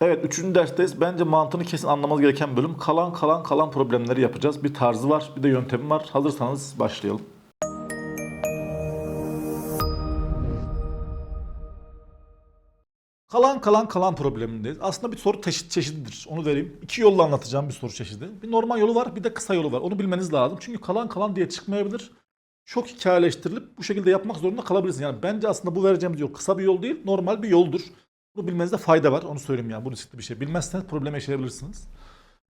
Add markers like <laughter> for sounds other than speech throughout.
Evet üçüncü dersteyiz. Bence mantığını kesin anlamanız gereken bölüm. Kalan kalan kalan problemleri yapacağız. Bir tarzı var, bir de yöntemi var. Hazırsanız başlayalım. Kalan kalan kalan problemindeyiz. Aslında bir soru çeşit çeşididir. Onu vereyim. İki yolla anlatacağım bir soru çeşidi. Bir normal yolu var, bir de kısa yolu var. Onu bilmeniz lazım. Çünkü kalan kalan diye çıkmayabilir. Çok hikayeleştirilip bu şekilde yapmak zorunda kalabilirsin. Yani bence aslında bu vereceğimiz yol kısa bir yol değil, normal bir yoldur. Bunu bilmenizde fayda var. Onu söyleyeyim yani. Bu riskli bir şey. Bilmezseniz problem yaşayabilirsiniz.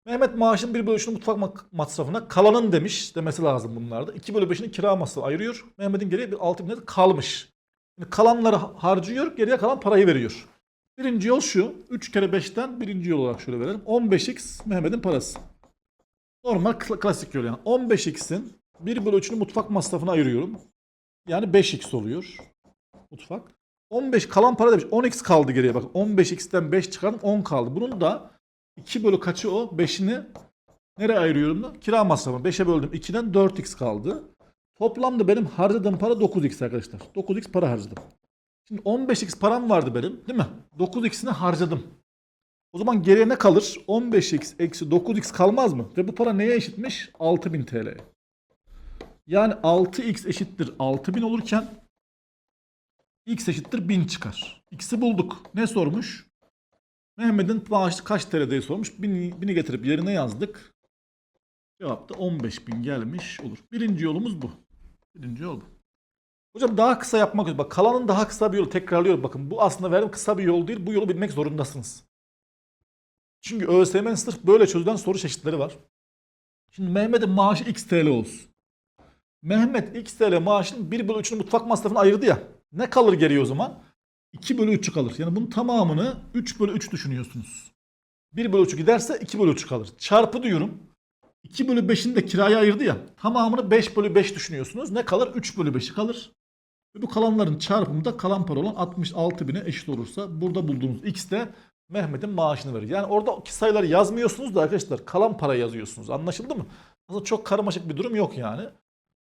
Mehmet maaşın bir bölü üçünü mutfak masrafına kalanın demiş demesi lazım bunlarda. 2 bölü 5'ini kira masrafı ayırıyor. Mehmet'in geriye bir 6 bin lira kalmış. Yani kalanları harcıyor, geriye kalan parayı veriyor. Birinci yol şu. 3 kere 5'ten birinci yol olarak şöyle verelim. 15x Mehmet'in parası. Normal kla- klasik yol yani. 15x'in 1 bölü 3'ünü mutfak masrafına ayırıyorum. Yani 5x oluyor. Mutfak. 15 kalan para demiş. 10x kaldı geriye bak. 15x'ten 5 çıkardım 10 kaldı. Bunun da 2 bölü kaçı o? 5'ini nereye ayırıyorum da? Kira masrafı. 5'e böldüm. 2'den 4x kaldı. Toplamda benim harcadığım para 9x arkadaşlar. 9x para harcadım. Şimdi 15x param vardı benim değil mi? 9x'ini harcadım. O zaman geriye ne kalır? 15x eksi 9x kalmaz mı? Ve bu para neye eşitmiş? 6000 TL. Yani 6x eşittir 6000 olurken x eşittir 1000 çıkar. X'i bulduk. Ne sormuş? Mehmet'in maaşı kaç TL diye sormuş. 1000'i 1000'i getirip yerine yazdık. Cevap da 15.000 gelmiş olur. Birinci yolumuz bu. Birinci yol bu. Hocam daha kısa yapmak üzere. Bak kalanın daha kısa bir yolu tekrarlıyorum. Bakın bu aslında verdiğim kısa bir yol değil. Bu yolu bilmek zorundasınız. Çünkü ÖSYM'nin sırf böyle çözülen soru çeşitleri var. Şimdi Mehmet'in maaşı x TL olsun. Mehmet x TL maaşının 1 bölü 3'ünü mutfak masrafına ayırdı ya. Ne kalır geriye o zaman? 2 bölü 3'ü kalır. Yani bunun tamamını 3 bölü 3 düşünüyorsunuz. 1 bölü 3'ü giderse 2 bölü 3 kalır. Çarpı diyorum. 2 bölü 5'ini de kiraya ayırdı ya. Tamamını 5 bölü 5 düşünüyorsunuz. Ne kalır? 3 bölü 5'i kalır. Ve bu kalanların çarpımı da kalan para olan 66 bine eşit olursa burada bulduğunuz x de Mehmet'in maaşını verir. Yani orada o sayıları yazmıyorsunuz da arkadaşlar kalan para yazıyorsunuz. Anlaşıldı mı? Aslında çok karmaşık bir durum yok yani.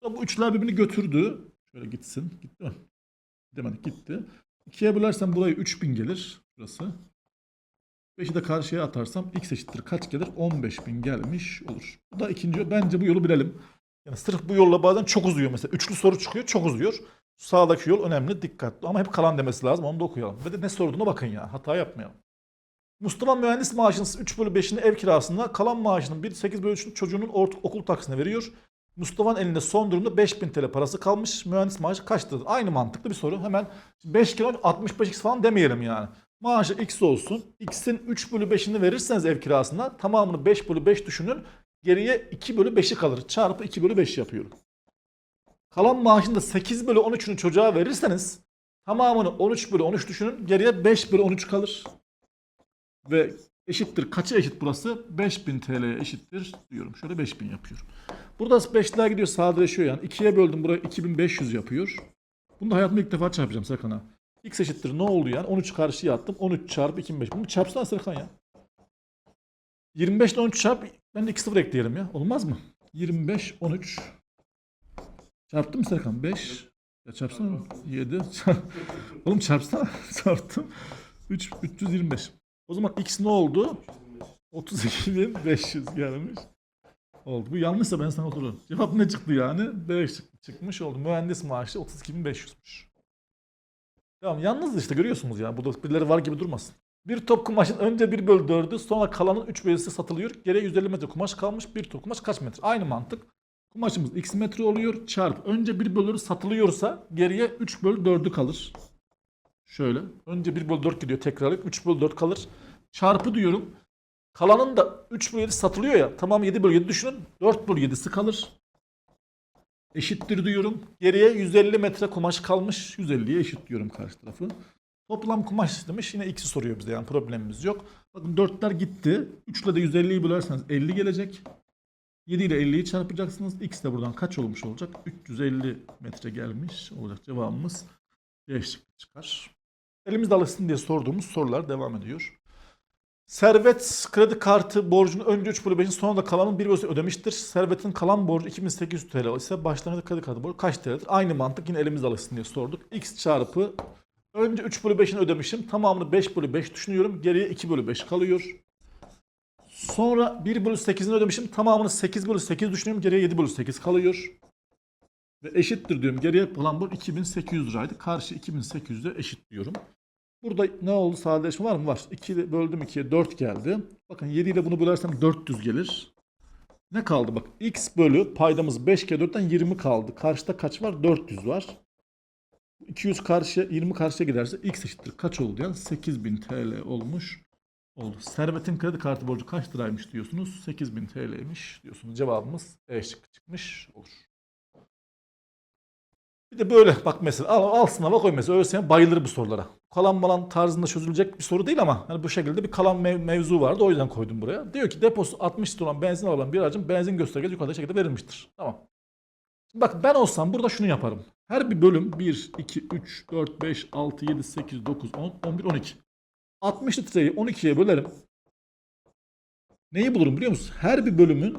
Bu üçler birbirini götürdü. Şöyle gitsin. Gitti mi? Demedik gitti. İkiye bölersem burayı 3000 gelir. Burası. 5'i de karşıya atarsam x eşittir kaç gelir? 15.000 gelmiş olur. Bu da ikinci. Bence bu yolu bilelim. Yani sırf bu yolla bazen çok uzuyor mesela. Üçlü soru çıkıyor çok uzuyor. Sağdaki yol önemli dikkatli. Ama hep kalan demesi lazım onu da okuyalım. Ve de ne sorduğuna bakın ya. Hata yapmayalım. Mustafa mühendis maaşının 3 bölü 5'ini ev kirasında kalan maaşının 1 8 bölü 3'ünü çocuğunun ort- okul taksine veriyor. Mustafa'nın elinde son durumda 5000 TL parası kalmış. Mühendis maaşı kaçtır? Aynı mantıklı bir soru. Hemen 5 kilo 65x falan demeyelim yani. Maaşı x olsun. X'in 3 bölü 5'ini verirseniz ev kirasında tamamını 5 bölü 5 düşünün. Geriye 2 bölü 5'i kalır. Çarpı 2 bölü 5 yapıyorum. Kalan maaşını da 8 bölü 13'ünü çocuğa verirseniz tamamını 13 bölü 13 düşünün. Geriye 5 bölü 13 kalır. Ve eşittir. Kaça eşit burası? 5000 TL'ye eşittir diyorum. Şöyle 5000 yapıyorum. Burada 5'ler gidiyor sadeleşiyor yani. 2'ye böldüm burayı 2500 yapıyor. Bunu da hayatımda ilk defa çarpacağım Serkan'a. X eşittir ne oldu yani? 13 karşıya attım. 13 çarpı 25. Bunu çarpsana Serkan ya. 25 ile 13 çarp. Ben de 2 sıfır ekleyelim ya. Olmaz mı? 25, 13. Çarptım mı Serkan? 5. Ya çarpsana mı? 7. <laughs> Oğlum çarpsana. <laughs> Çarptım. 3, 325. O zaman X ne oldu? 32.500 gelmiş. Oldu. Bu yanlışsa ben sana otururum. Cevap ne çıktı yani? 5 çıktı. Çıkmış oldu. Mühendis maaşı 32.500'müş. Tamam yalnız işte görüyorsunuz ya. Burada birileri var gibi durmasın. Bir top kumaşın önce 1 bölü 4'ü sonra kalanın 3 bölüsü satılıyor. Geriye 150 metre kumaş kalmış. Bir top kumaş kaç metre? Aynı mantık. Kumaşımız x metre oluyor. Çarp. Önce 1 bölü 4'ü satılıyorsa geriye 3 bölü 4'ü kalır. Şöyle. Önce 1 bölü 4 gidiyor tekrarlayıp 3 bölü 4 kalır. Çarpı diyorum. Kalanın da 3 bölü 7 satılıyor ya. Tamam 7 bölü 7 düşünün. 4 bölü 7'si kalır. Eşittir diyorum. Geriye 150 metre kumaş kalmış. 150'ye eşit diyorum karşı tarafı. Toplam kumaş demiş. Yine x'i soruyor bize yani problemimiz yok. Bakın 4'ler gitti. 3 ile de 150'yi bölerseniz 50 gelecek. 7 ile 50'yi çarpacaksınız. X de buradan kaç olmuş olacak? 350 metre gelmiş olacak cevabımız. Şıkkı çıkar. Elimizde alışsın diye sorduğumuz sorular devam ediyor. Servet kredi kartı borcunu önce 3 bölü 5'in sonra da kalanın 1 bölü ödemiştir. Servet'in kalan borcu 2800 TL ise başlangıçta kredi kartı borcu kaç TL'dir? Aynı mantık yine elimizde alışsın diye sorduk. X çarpı Önce 3 bölü 5'ini ödemişim. Tamamını 5 bölü 5 düşünüyorum. Geriye 2 bölü 5 kalıyor. Sonra 1 bölü 8'ini ödemişim. Tamamını 8 bölü 8 düşünüyorum. Geriye 7 bölü 8 kalıyor. Ve eşittir diyorum. Geriye kalan bu 2800 liraydı. Karşı 2800'e eşit diyorum. Burada ne oldu? Sadeleşme var mı? Var. 2 ile böldüm 2'ye 4 geldi. Bakın 7 ile bunu bölersem 400 gelir. Ne kaldı? Bak x bölü paydamız 5 kere 4'ten 20 kaldı. Karşıda kaç var? 400 var. 200 karşıya 20 karşıya giderse x eşittir. Kaç oldu yani? 8000 TL olmuş. Oldu. Servet'in kredi kartı borcu kaç liraymış diyorsunuz? 8000 TL'ymiş diyorsunuz. Cevabımız E şıkkı çıkmış olur. Bir de böyle bak mesela al, al sınava koy mesela ÖSYM bayılır bu sorulara. Kalan malan tarzında çözülecek bir soru değil ama hani bu şekilde bir kalan mev- mevzu vardı o yüzden koydum buraya. Diyor ki deposu 60 litre olan benzin alan bir aracın benzin göstergesi yukarıda şekilde verilmiştir. Tamam. Bak ben olsam burada şunu yaparım. Her bir bölüm 1, 2, 3, 4, 5, 6, 7, 8, 9, 10, 11, 12. 60 litreyi 12'ye bölerim. Neyi bulurum biliyor musun? Her bir bölümün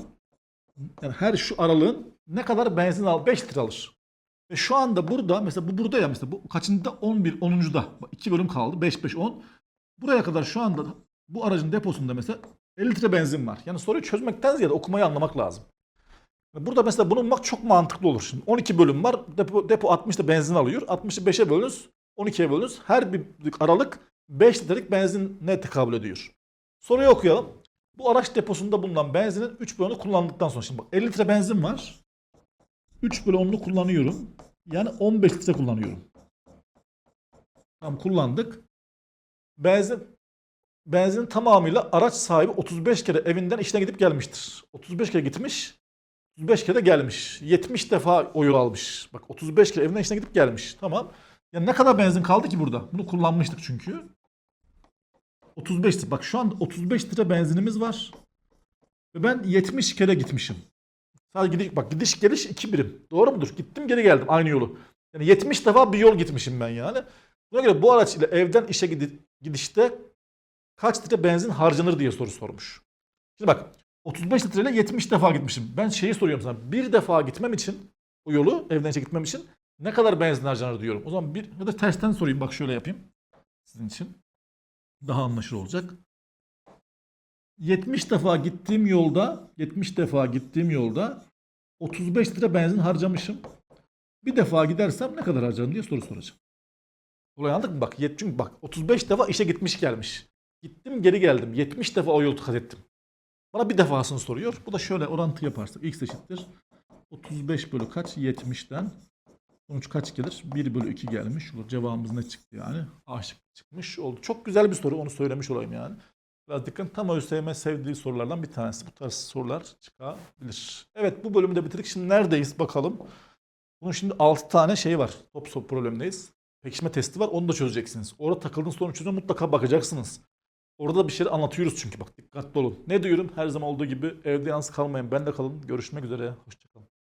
yani her şu aralığın ne kadar benzin al 5 litre alır. Ve şu anda burada mesela bu burada ya mesela bu kaçıncıda 11 10'uncuda. Bak 2 bölüm kaldı 5 5 10. Buraya kadar şu anda bu aracın deposunda mesela 50 litre benzin var. Yani soruyu çözmekten ziyade okumayı anlamak lazım. Burada mesela bulunmak çok mantıklı olur. Şimdi 12 bölüm var. Depo, depo 60'da benzin alıyor. 60'ı 5'e bölünüz. 12'ye bölünüz. Her bir aralık 5 litrelik benzin ne tekabül ediyor? Soruyu okuyalım. Bu araç deposunda bulunan benzinin 3 bölümünü kullandıktan sonra. Şimdi bak 50 litre benzin var. 3 bölü 10'unu kullanıyorum. Yani 15 litre kullanıyorum. Tamam kullandık. Benzin benzinin tamamıyla araç sahibi 35 kere evinden işine gidip gelmiştir. 35 kere gitmiş. 35 kere de gelmiş. 70 defa o almış. Bak 35 kere evinden işine gidip gelmiş. Tamam. Ya ne kadar benzin kaldı ki burada? Bunu kullanmıştık çünkü. 35 litre. Bak şu anda 35 litre benzinimiz var. Ve ben 70 kere gitmişim. Sadece gidiş, bak gidiş geliş 2 birim. Doğru mudur? Gittim geri geldim aynı yolu. Yani 70 defa bir yol gitmişim ben yani. Buna göre bu araç ile evden işe gidi- gidişte kaç litre benzin harcanır diye soru sormuş. Şimdi bak 35 litreyle 70 defa gitmişim. Ben şeyi soruyorum sana. Bir defa gitmem için o yolu evden işe gitmem için ne kadar benzin harcanır diyorum. O zaman bir ya da tersten sorayım. Bak şöyle yapayım. Sizin için. Daha anlaşılır olacak. 70 defa gittiğim yolda 70 defa gittiğim yolda 35 litre benzin harcamışım. Bir defa gidersem ne kadar harcarım diye soru soracağım. Olay anladık mı? Bak çünkü bak 35 defa işe gitmiş gelmiş. Gittim geri geldim. 70 defa o yolu kat ettim. Bana bir defasını soruyor. Bu da şöyle orantı yaparsak x eşittir. 35 bölü kaç? 70'ten. Sonuç kaç gelir? 1 bölü 2 gelmiş. Cevabımız ne çıktı yani? A çıkmış oldu. Çok güzel bir soru. Onu söylemiş olayım yani. Dikkat. Tam ÖSYM sevdiği sorulardan bir tanesi. Bu tarz sorular çıkabilir. Evet bu bölümü de bitirdik. Şimdi neredeyiz bakalım. Bunun şimdi 6 tane şey var. Top stop problemdeyiz. Pekişme testi var. Onu da çözeceksiniz. Orada takıldığınız sorun çözümüne mutlaka bakacaksınız. Orada da bir şeyler anlatıyoruz çünkü bak dikkatli olun. Ne diyorum? Her zaman olduğu gibi evde yalnız kalmayın. Ben de kalın. Görüşmek üzere. Hoşçakalın.